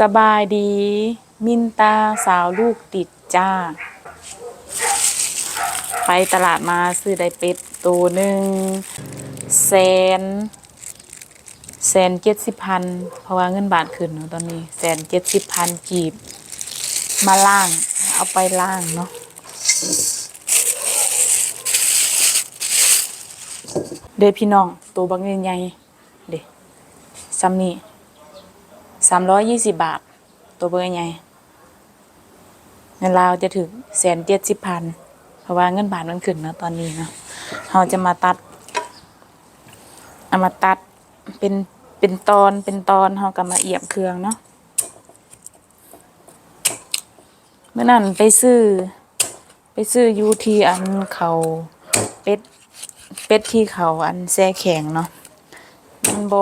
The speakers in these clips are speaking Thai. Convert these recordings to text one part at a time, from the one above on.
สบายดี มินตาสาวลูกติดจ้า ไปตลาดมาซื้อได้เป็ดตัวหนึ่งแสนแสนเจ็ดสิบพันเพราะว่าเงินบาทขึ้นเนาะตอนนี้แสนเจ็ดสิบพันกีบ มาล่าง เอาไปล่างเนาะเด้พี่น้องตัวบางดินใหญ่เด้ซัมนี่ สามร้อยยี่สิบบาท ตัวเบอร์ใหญ่เงินลาวจะถึงแสนเจ็ดสิบพันเพราะว่าเงินบาทมันขึ้นนะตอนนี้เนาะเราจะมาตัดเอามาตัดเป็นเป็นตอนเป็นตอนเราก็มาเอียบเครื่องเนาะเมื่อนั้นไปซื้อ ไปซื้ออยูทีอันเขาเป็ดเป็ดที่เขาอันแซ่แข็งเนาะมันโบ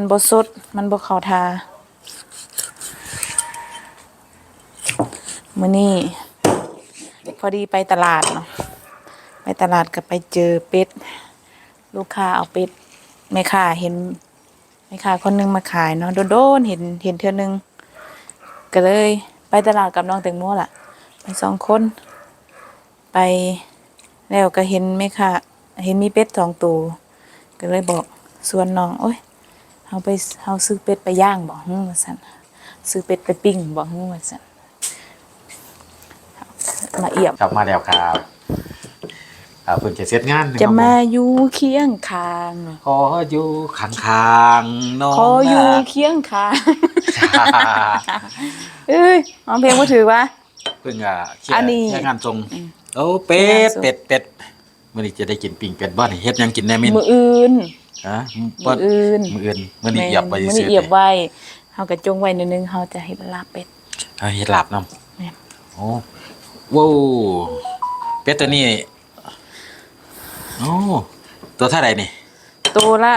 มันโบสดมันโบเขาทามือนี้พอดีไปตลาดเนาะไปตลาดก็ไปเจอเป็ด ลูกค้าเอาเป็ดแม่ค้าเห็นแม่ค้าคนหนึงมาขายเนาะโดนๆเห็นเห็นเทื่อนึงก็เลยไปตลาดกับน้องแตงโมล่ะ ไปสองคน ไปแล้วก็เห็นแม่ค้าเห็นมีเป็ดสองตัวก็เลยบอกส่วนน้อง โอ้ย เฮาไปเฮาซื้อเป็ดไปย่างบอกฮึว่าซั่นซื้อเป็ดไปปิ้งบอกฮึว่าซั่นมาเอี่ยมกลับมาแล้วครับอ่าเพิ่งจะเสร็จงานนครับจะมาอยู่เคียงข้างขออยู่ข้างๆน้องขออยู่เคียงข้างเอ้ยร้องเพลงบ่ถือวะเพิ่งอะเคลียอันร์นี้แค่งานทรงโอ้เป็ดเป็ดเป็ดมื้อนี้จะได้กินปิ้งเป็ดบ้านเฮ็ดหยังกินแน่มินมืออื่น ฮะมืออื่นมื้ออื่นมื้อนี้เหยียบไปมื้อซื่นี้อเหยียบไว้เฮาก็จงไว้นิดนึงเฮาจะเฮ็ดลาบเป็ดเฮาเฮ็ดลาบนํแม่นโอ้ว้าวเป็ดตัวนี้โอ้ตัวเท่าไหร่นี่ตัวละ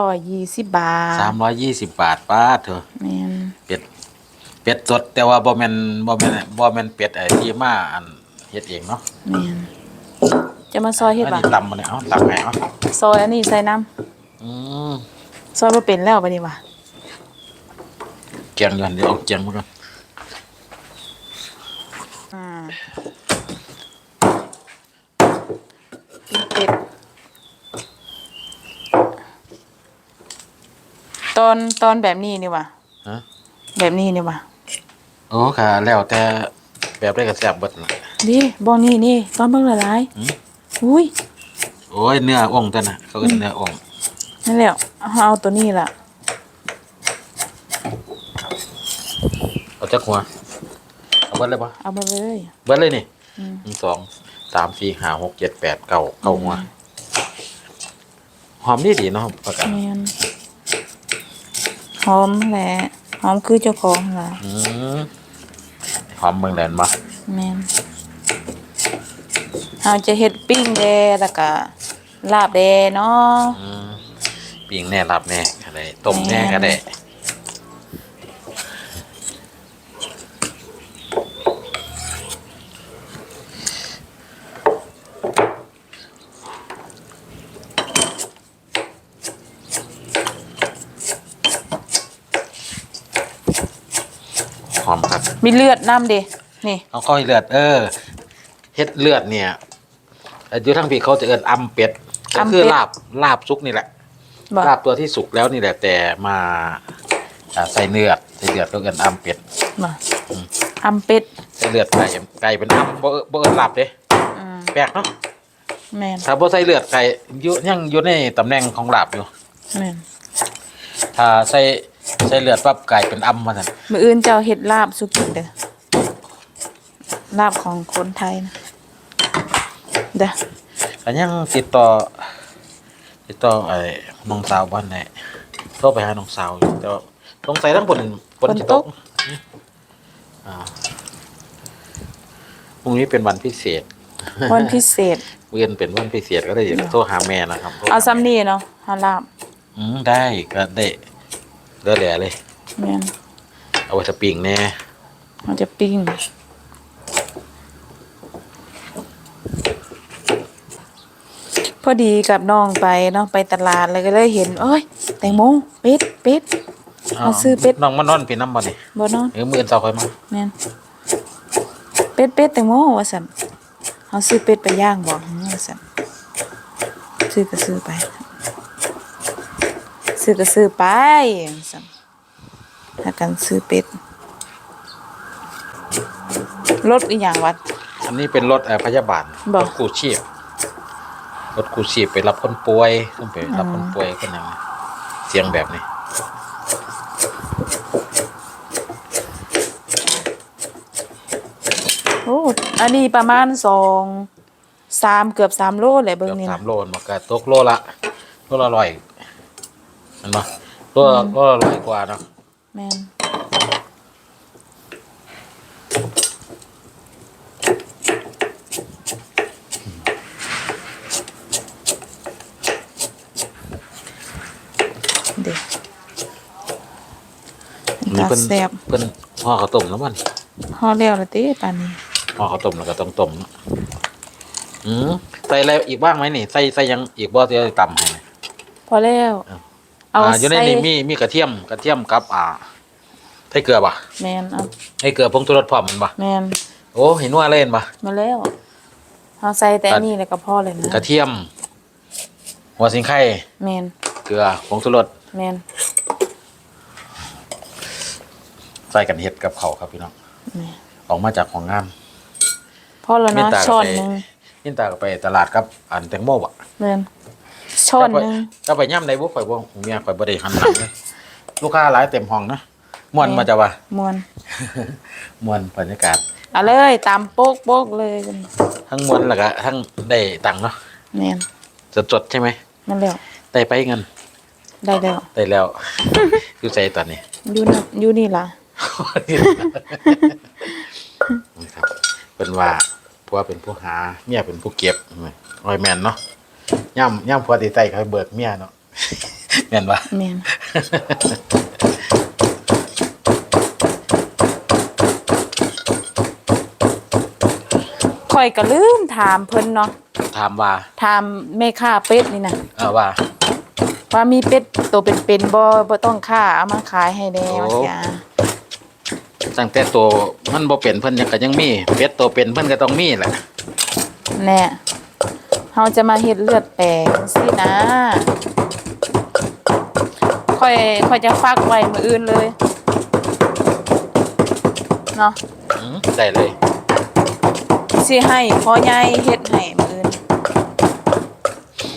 320บาท320บาทป้าดเถอะแม่นเป็ดเป็ดสดแต่ว่าบ่แม่นบ่แม่นบ่แม่นเป็ดไอ้ที่มาอันเฮ็ดเองเนาะแม่น จะมาซอยเฮ็ดอันบ่นี้ตำมาเนี่ยเอาตำไงเอาซอยอันนี้ใส่น้ำอืมซอยบ่เป็นแล้วบัดนี้ว่ะเกียงก่อนเดี๋ยวเอาเกียงมาก่อนอ่าเป็ดตอนตอนแบบนี้นี่ว่ะฮะแบบนี้นี่ว่ะโอ้ค่ะแล้วแต่แบบได้ก็แซ่บเบิดน่ะนี่บ่นี่นี่ตอนเบิ่งหลายหืมๆ อุ้ยโอ้ยเนื้ออ่องตัวน่ะเขาก็เนื้ออ่องนั่นแหละเอาเอาตัวนี้ล่ะเอาจักหัวเอาเบิดเลยปะเอามาเลยเบิดเลยนี่อืมหนึ่งสองสามสี่ห้าหกเจ็ดแปดเก้าเก้าหัวหอมดีดีๆเนาะประกาศแม่นหอมแหละหอมคือเจ้าของล่ะอืมหอมเมืองแลนด์มาแม่น เราจะเฮ็ดปิ้งแดแล้วก็ลาบแดเนาะอืมปิ้งแน่รับแน่ก็ได้ต้มแน่ก็ได้หอมครับ มีเลือดน้ำดินี่เอาก้อยเลือดเออเฮ็ดเลือดเนี่ย เอ่ออยู่ทั้งพี่เขาจะเอินอำเป็ดก็คือลาบลาบซุกนี่แหละบ่ลาบตัวที่สุกแล้วนี่แหละแต่มาอ่าใส่เลือดใส่เลือดแล้วเอินอำเป็ดบ่อำเป็ดใส่เลือดไก่ไก่เป็นอำบ่เอิ้นบ่เอินลาบเด้อืมแปลกเนาะแม่นถ้าบ่ใส่เลือดไก่อยู่ยังอยู่ในตำแหน่งของลาบอยู่ แม่นถ้าใส่ใส่เลือดปั๊บไก่เป็นอำมาซั่นมื้ออื่นเจ้าเฮ็ดลาบสุกินเด้อลาบของคนไทยนะ เด้อก็ยังติดต่อ ติดต่อไอ้น้องสาวบ้านไหนโทรไปหาน้องสาวอยู่แต่ว่าสงสัยทั้งบนบนจะตกอ่าพรุ่งนี้เป็นวันพิเศษ วันพิเศษ เวียนเป็นวันพิเศษก็เลยอยากโทรหาแม่นะครับโทรหเอาซ้ำนี่เนาะหาลาบอืมได้ก็ได้เลือแหล่เลยแม่นเอาไว้สปริงแน่มันจะปิ้ง อดีกับน้องไปเนาะไปตลาดเลยก็เลยเห็นเอ้ยแตงโมเป็ดเป็ด เอาซื้อเป็ด น้องมานอนพี่น้ำบ่นี่บ่เนาะเออมื้ออนเช้าค่อยมาแม่นเป็ดเป็ดแตงโมว่าซั่นเอาซื้อเป็ดไปย่างบ่หือว่าซั่นซื้อก็ซื้อไป ซื้อก็ซื้อไปว่าซั่นถ้ากันซื้อเป็ดรถอีหยังวัด อันนี้เป็นรถเอ่อพยาบาลบ่ รถกู้ชีพ รถกู้ชีพไปรับคนป่วยขึ้นไปรับคนป่วยคนหยังเสียงแบบนี้โอ้อันนี้ประมาณสองสามเกือบสามโลแหละเบิ่เกืงอบนี่สานะมโลมันก็ตกโลละโลละร้อยเห็นปะโลละโลละร้อยกว่าเนาะแม่น นี่ตาเพิ่นแซ่บ เพิ่นห่อข้าวต้มแล้วมันห่อแล้วละติปานนี้ห่อข้าวต้มแล้วก็ต้องต้มเนาะอืมใส่อะไรอีกบ้างไหมนี่ใส่ใส่หยังอีกบ่ที่จะตำให้นี่พอแล้ว เอาเอาอ่าอยู่ในใส่นี่มีมีกระเทียมกระเทียมกับ อ่าไทเกลือป่ะแม่นเอาไทเกลือผงชูรสพร้อมมันป่ะแม่นโอ้เห็นว่าเล่นป่ะ มาแล้วเอาใส่แต่อันนี้แล้วก็พอเลยนะกระเทียม หัวสิงไข่แม่นเกลือผงชูรสแม่น ใส่กันเห็ดกับเขาวครับพี่น้องแม่นออกมาจากของงามพอแล้วมีเนาะตาช้อนไปหนึงนินตาก็ไปตลาดกับอันแตงโมบ่ะแม่นช้อนหนึงก็ไปย่ำในบุข่อยบ่เมียข่อยบ่ได้หันหลังเลยลูกค้าหลายเต็มห้องนะม่วนแม่ มาจะว่ามวน ม่วนบรรยากาศ เอาเลยตามโป๊กโป๊กเลยทั้งม่วนแล้วก็ทั้งได้ตังค์เนาะแม่นสดๆใช่ไหมนั่นแล้วได้ไปเงินได้แล้วได้แล้ว อยู่ใจตอนนี้อยู่นั่นอยู่นี่ล่ะ นะครับเป็นว่าผัวเป็นผู้หาเมียเป็นผู้เก็บรอยแมนเนาะย่ำย่ำผัวตีใส่เขาเบิกเมียเนาะแม่นปะแม่นข่อยก็ลืมถามเพิ่นเนาะถามว่าถามแม่ค้าเป็ดนี่นะเออว่า ว่ามีเป็ดตัวเป็นๆบ่บ่ต้องฆ่าเอามาขายให้แน่โอ้ว่าซี่อะ ตั้งแต่ตัวมันบ่เป็นเพิ่นยังก็ยังมีเป็ดตัวเป็นเพิ่นก็ต้องมีแหละแน่เฮาจะมาเฮ็ดเลือดแปลงสินะค่อยค่อยจะฝากไว้มื้ออื่นเลยเนาะอืมได้เลยสิให้พ่อใหญ่เฮ็ดให้มื้ออื่น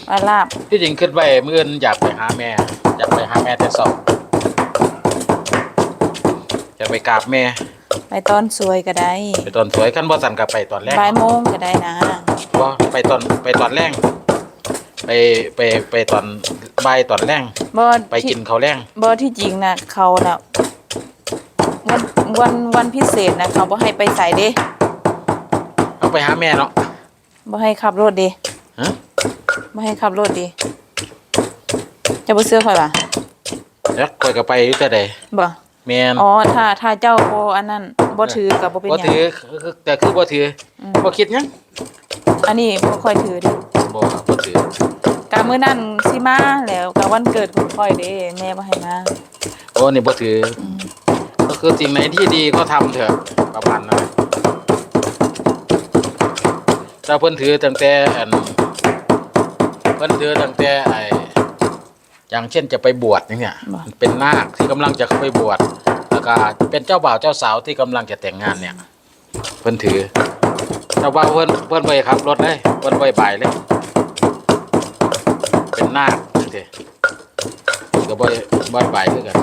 ว่าลาบที่จริงคิดไว้มื้ออื่นอยากไปหาแม่ อยากไปหาแม่แต่เช้าอยากไปกราบแม่ ไปตอนสวยก็ได้ ไปตอนสวยคันบ่สั่นก็ไปตอนแรกบ่ายโมงก็ได้นะบ่ไปตอนไปตอนแรงไปไปไปตอนบ่ายตอนแรงบ่ไปกินข้าวแรงบ่ที่จริงน่ะเขาน่ะวันวันวันพิเศษนะเขาบ่ให้ไปใส่เด้เอาไปหาแม่เนาะบ่ให้ขับรถเด้ฮะบ่ให้ขับรถเด้จะบ่เชื่อข่อยป่ะแล้วข่อยก็ไปอยู่แต่ใดบ่ แม่นอ๋อถ้าถ้าเจ้าบ่อันนั้นบ่ถือก็บ่เป็นหบ่ยัง ถือคือแต่คือบ่ถืออม บ่คิดหยังอันนี้บ่ค่อยถือเด้บ่บ่ถือกะมื้อนั้นสิมาแล้วกะวันเกิดของข่อยเด้แม่บ่ให้มาโอ้นี่บ่ถืออก็คือสิ่งไหนที่ดีก็ทำเถอะประมาณนั้นถ้าเพิ่นถือตั้งแต่อันเพิ่นถือตั้งแต่ไอ้ อย่างเช่นจะไปบวชอย่างเงี้ยบ่ เป็นนาคที่กำลังจะเข้าไปบวชแล้วก็เป็นเจ้าบ่าวเจ้าสาวที่กำลังจะแต่งงานเนี่ย เพิ่นถือแต่ว่าเพิ่นเพิ่นไปขับรถเลยเพิ่นไปบ่ายเลย เป็นนาคจังซี่ก็บ่บ่บ่ายคือกัน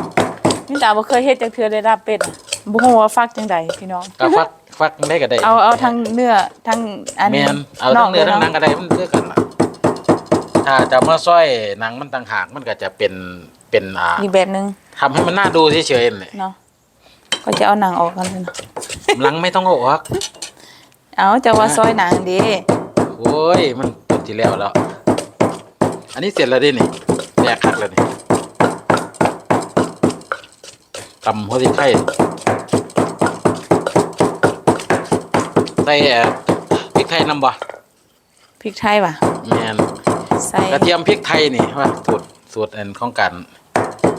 นี่ตาบ่เคยเฮ็ดจักเทื่อได้ลาบเป็ดอะบ่ฮู้ว่าฟักจังใดพี่น้อง ก็ฟักฟักได้ก็ได้เอาเอาทั้งเนื้อทั้งอันแม่นเอาทั้งเนื้อทั้งหนังก็ได้มันคือกันล่ะ ถ้าจะมาซอยหนังมันต่างหากมันก็จะเป็นเป็นอ่าอีกแบบหนึงทำให้มันน่าดูเฉยๆนั่นแหละเนาะก็จะเอาหนังออกกันเลยเนาะหลังไม่ต้องเอาออกเอาจะว่าซอยหนังเด้โอ้ยมันจบที่แล้วแล้ว อันนี้เสร็จแล้วดินี่แยกคักแล้วนี่ตำหัวสิไข่ใส่เอ่อพริกไทยนำบ่พริกไทยป่ะแมน ใส่กระเทียมพริกไทยนี่ว่าสูตรสูตรอันของการ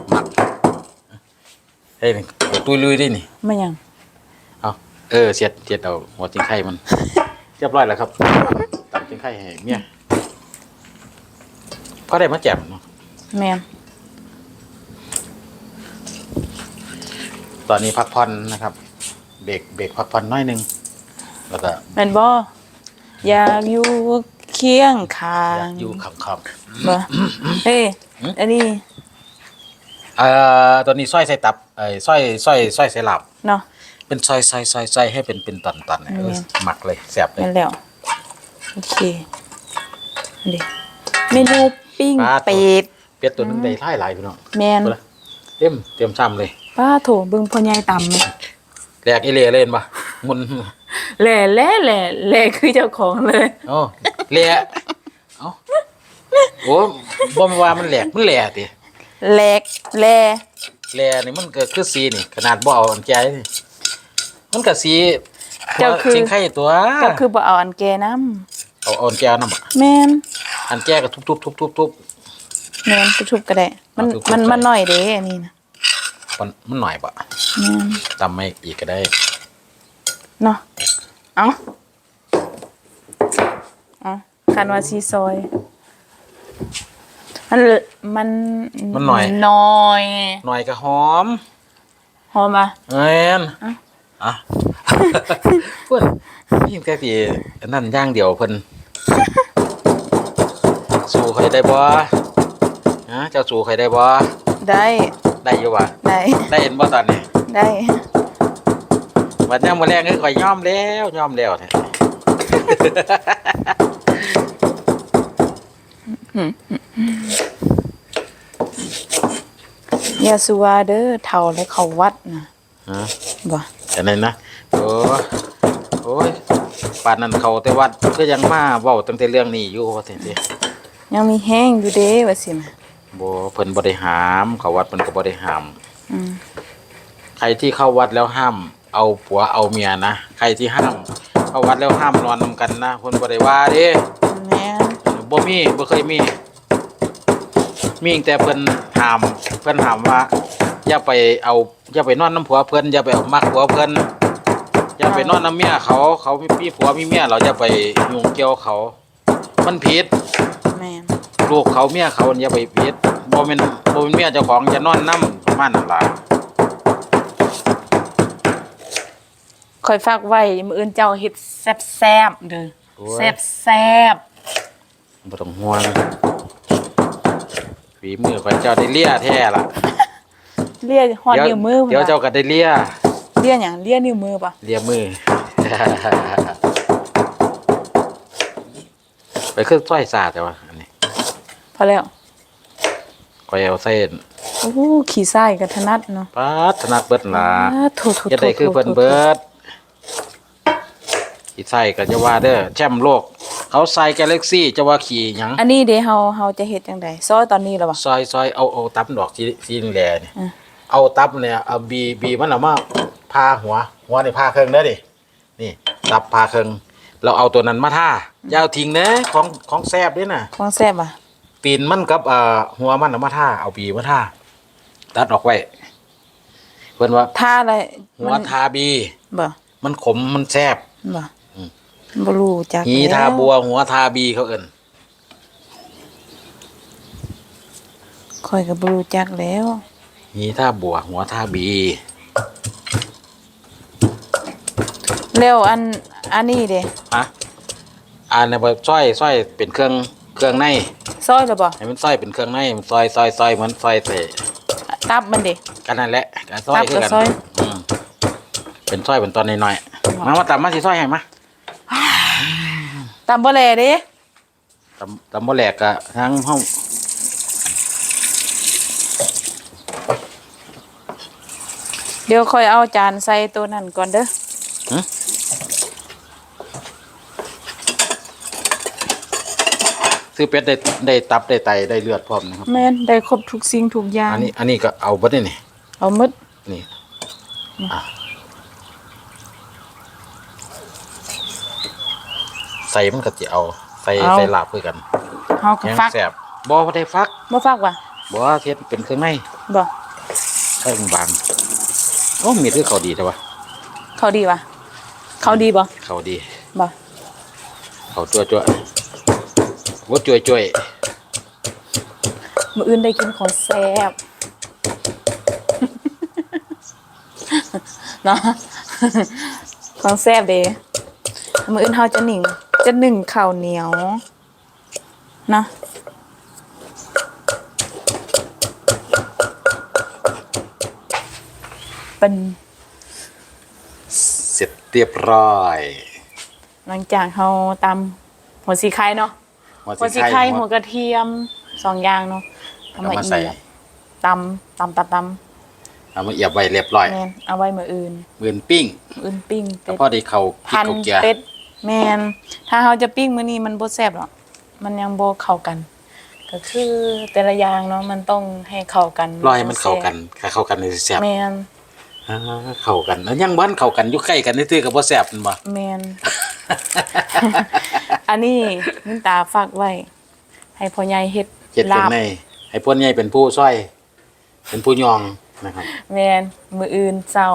หมักเฮ้ยตุยลุยได้นี่ไม่หยังเอาเออเสียดเสียดเอาหัวจิงไข่มันเรียบร้อยแล้วครับตำจิงไข่ให้เมียก็ได้มาแจ่มเนาะแม่นตอนนี้พักผ่อนนะครับ เบรกเบรกพักผ่อนน้อยหนึงแล้วก็แม่นบ่อยากอยู่ เคียงข้าอยางกอยู่ขับขับบ่เฮ้ยหืมอันนี้เอ่อตอนนี้สร้อยใส่ตับไอ้ยสร้อยสร้อยสร้อยใส่หลับ เนาะ เป็นซอยซอยซอยซอยให้เป็นเป็นตอนตอนเนี่ยอืมหมักเลยแสบเลย นั่นแล้วโอเคอันนี้เมนูปิ้งปลาตัว เป็ด เป็ดตัวนึงได้หลายหลายพี่น้องแมนเอาละเต็มเตรียมซ้ำเลยป้าโถเบิ่งพ่อใหญ่ตำไหมแหลกอีเล่เล่นปะมุนแหล่แหล่แหล่แหล่คือเจ้าของเลย โอ้ เละเอ้าโอ้บ่แม่นว่ามันแหลกมันแหลกติแหลกแหล่แหลกนี่มันก็คือสีนี่ ขนาดบ่เอาอันแก่นี่มันก็สีเจ้าคือ สิงไข่ตัวเจ้าคือบ่เอาอันแกน้เอาเอาอันแก่นำอะำแมนอันแก่ก็ทุบๆๆๆๆแมนไปทุบก็ได้ มันเอาทุบๆมันใส่ มันน้อยเด้อันนี้นะมันมันหน่อยปะแมนตำไม่อีกก็ได้ เนาะเอาเอา คันว่าซีซอย มันมันมันหน่อย น้อยหน่อยก็หอมหอมอะเอ็นอะอะเพื่อนนี่แค่ทีนั่นย่างเดียวเพิ่นสู้ใครได้บ่ฮะเจ้าสู้ใครได้บ่ได้ ได้อยู่บ่ได้ ได้เห็นบ่ตอนนี้ได้วันนี้มื้อแรกคือข่อยยอมแล้วยอมแล้วแท้อ ย่าสัวเด้อเท่าและเขาวัดนะฮะบ่อันนั้นนะโอ้โอ้ยปานนั้นเขาแต่วัดก็ยังมาเว้าตั้งแต่เรื่องนี้อยู่ว่าซั่นติยังมีแห้งอยู่เด้ว่าสิมาบ่เพิ่นบ่ได้หาม เขาวัดเพิ่นก็บ่ได้หามอืมใครที่เข้าวัดแล้วห้าม เอาผัวเอาเมียนะใครที่ห้าม เข้าวัดแล้วห้ามนอนนำกันนะเพิ่นบ่ได้ว่าเด้แม่น บ่มีบ่เคยมี มีแต่เพิ่นห้ามเพิ่นห้ามว่า อย่าไปเอาอย่าไปนอนน้ำผัวเพิ่นอย่าไปเอามักผัวเพิ่นอย่าไปนอนน้ำเมียเขา เขามีผัวมีเมียเราอย่าไปยุ่งเกี่ยวเขา มันผิดแม่นลูกเขาเมียเขาอย่าไปผิดบ่แม่นบ่เป็นเมียเจ้าของจะนอนนํประมาณนั้นล่ะคอยฝากไว้มื้ออื่นเจ้าเฮ็ดแซ่บๆเด้อโอ้ยแซ่บแซ่ บบ่ต้องห่วงฝีมือของเจ้าได้เลียแท้ล่ะๆเลียฮอดนิ้วมือพุ่นเดี๋ยวล่ะเจ้าก็ได้เลียเลียหยังเลียนิ้วมือปะเลียมือ ไปเครื่องต้อยสาดแต่ว่าอันนี้พอแล้วก็เอาเส้นโอ้โหขี่ไส้ก็ถนัดเนาะปาดถนัดเบิดล่ะอ่าโถโถจะโถได้คือเพิ่นโถโถเบิดอีไส้ก็จะว่าเด้อแชมป์โลก เขาใส่กาแล็กซี่จะว่าขี่หยังอันนี้เด้เฮาเฮาจะเฮ็ดจังไดซอยตอนนี้แล้วบ่ซอยซอยเอาเอาตับดอกสีสีแดงๆนี่อืมเอาตับเนี่ยเอาบีบีมันเอามาพาหัว หัวนี่พาเครื่องเด้อดินี่ตับพาเครื่องเราเอาตัวนั้นมาท่าอย่าเอาทิ้งเด้อของของแซ่บเด้น่ะของแซ่บอะตีนมันกับเอ่อหัวมันเอามาท่าเอาบีมาท่าตัดออกไว้เพิ่นว่าท่าอะไรหัวมันทาบีบ่มันขมมันแซ่บบ่อืม บ่รู้จักหีแล้วทาบัว หัวทาบีเขาเอิ้นข่อยก็บ่รู้จักแล้วหีทาบัว หัวทาบี แล้วอันอันนี้เด้ฮะอ่านในแบบซอยซอยเป็นเครื่องเครื่องในซอยแล้วบ่ให้มันซอยเป็นเครื่องในมันซอยซอยซอยเหมือนซอยใส่ตับมันเด้กันนั่นแหละการซอยตับคือกักับนซอยอืมเป็นซอยเป็นตอนน้อยๆมามาตำมาสิซอยให้มา ตำบ่แลเด้ตำตำบ่แหลกกะทั้งห้องเดี๋ยวค่อยเอาจานใส่ตัวนั้นก่อนเด้อซื้อเป็ดได้ได้ตับได้ไตได้เลือดพร้อมนะครับ แม่นได้ครบทุกสิ่งทุกอย่าง อันนี้อันนี้ก็เอาเบิดนี่นี่เอาหมดนี่อะ ใส่มันก็จะเอาใส่ใส่ลาบคือกันเฮาก็ยังฟักแซ่บบ่บ่ได้ฟักบ่ฟักว่ะบ่ว่าเฮ็ดเป็นเครื่องในบ่เครื่องบางโอ้มีดคือเขาดีแต่ว่าเขาดีปะเขาดีปะเขาดี บ่เขาจั่วจั่ววัดจ่วยจ่วยมืออื่นได้กินของแซ่บ เนาะของแซ่บเด้มืออื่นเฮาจะหนึ่ง จะหนึ่งข้าวเหนียวเนาะเป็นเสร็จเรียบร้อย หลังจากเฮาตำหัวสีไข่เนาะหัวสีไข่หัวกระเทียมสองอย่างเนาะเอามาใส่เอียบตำตำตำตเอามาเอียบไว้เรียบร้อยำแมนเอาไว้มืออื่นเมือนปิ้งมื้ออื่นปิ้งก็เป็ดพอได้เขาพริกพันเขาเกียร์เป็ด แมนถ้าเขาจะปิ้งมื้อนี้มันบ่แซ่บหรอกมันยังบ่เข้ากัน ก็คือแต่ละอย่างเนาะมันต้องให้เข้ากันรอให้มันเข้ากันถ้าเข้ากันเลยแซ่บแมนอ่าเข้ากันแล้วยังบ้านเข้ากันอยู่ใกล้กันนี่ตื้อกับบ่แซ่บแมันบ่แมนอันนี้มินตาฝากไว้ ให้พ่อใหญ่เฮ็ดเฮ็ดเป็นลาบในให้พวกใหญ่เป็นผู้ซอย เป็นผู้ยองนะครับ แมนมืออื่นเศร้า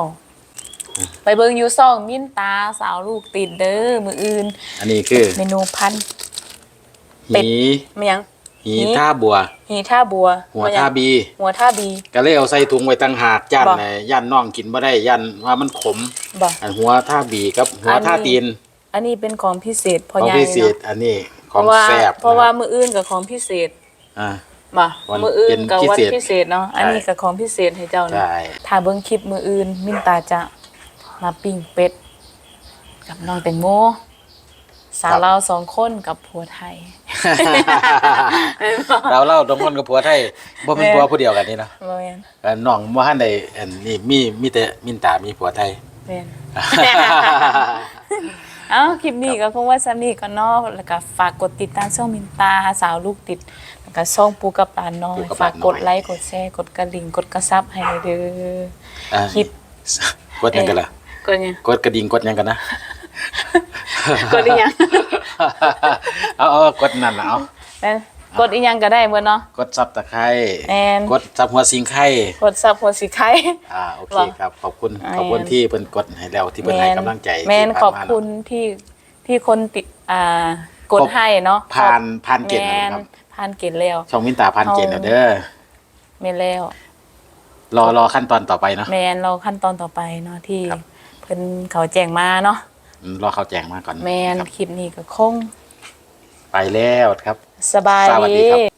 ไปเบิ่งอยู่ซ่องมินตาสาวลูกติดเด้อมืออื่น อันนี้คือเมนูพันเป็ดหีเมียงหีหี ท่าบัว หีท่าบัวหัวท่าบี หัวท่าบี ก็เลยเอาใส่ถุงไว้ตั้งหากย่านบ่ในย่านน้องกินบ่ได้ย่านว่ามันขม บ่ อันหัวท่าบีกับหัวท่าตีนอันนี้เป็นของพิเศษพอของใหญ่พิเศษเนาะอันนี้ขเพองราะว่าแซ่บเพราะว่านะคบมืออื่นกับของพิเศษอ่ามาวันมืออื่เป็นนกับวันพิเศษ พิเศษเนาะอันนี้กับของพิเศษให้เจ้าใช่เนาะถ้าเบิ่งคลิปมืออื่น มินตาจะ มาปิ้งเป็ด กับน้องแตงโม สาวลาวสองคนกับผัวไทย เราเล่าตรงคนกับผัวไทยบ่เป็นแม่ผัวผู้เดียวกันนี่เนาะบ่แม่นแต่น้องบ่ทันได้อันนี้มีมีแต่มินตามีผัวไทยแม่นเอ้าคลิปนี้ก็คงว่าสำนี้ก็เนาะแล้วก็ฝากกดติดตามช่องมินตาสาวลูกติด แล้วก็ช่องปูกับปลาน้อยปูกับปฝาลากน้อยกดไลค์กดแชร์กดกระดิ่งกดกระซับให้เด้อ อ่าคลิป กดหยังกันล่ะ กดยังกดกระดิ่งกดหยังกันนะ กดอีหยัง เอาเอากดนั่นน่ะเอาแม่นกดอีหยังก็ได้เบิดเนาะ กดซับตะไคร้แม่น กดซับหัวสิงไข่กดซับหัวสีไข่ อ่าโอเคครับ ขอบคุณขอบคุณที่เพิ่นกดให้แล้วที่เพิ่นให้กำลังใจแม่นที่ขผ่าอบมาคุณเนาะ ที่ที่คนติดอ่ากดครบให้เนาะผ่านผ่านเกณฑ์แม่แล้วครับ ผ่านเกณฑ์แล้ว ช่องมินตาผ่านเกณฑ์เอาแล้วเด้อแม่นแล้ว รอรอขั้นตอนต่อไปเนาะ แมนเราขั้นตอนต่อไปเนาะที่ครับ เพิ่นเขาแจ้งมาเนาะอืมรอเขาแจ้งมาก่อนแมนครับคลิปนี้ก็คงไปแล้วครับ สบายสวัสดีดีครับ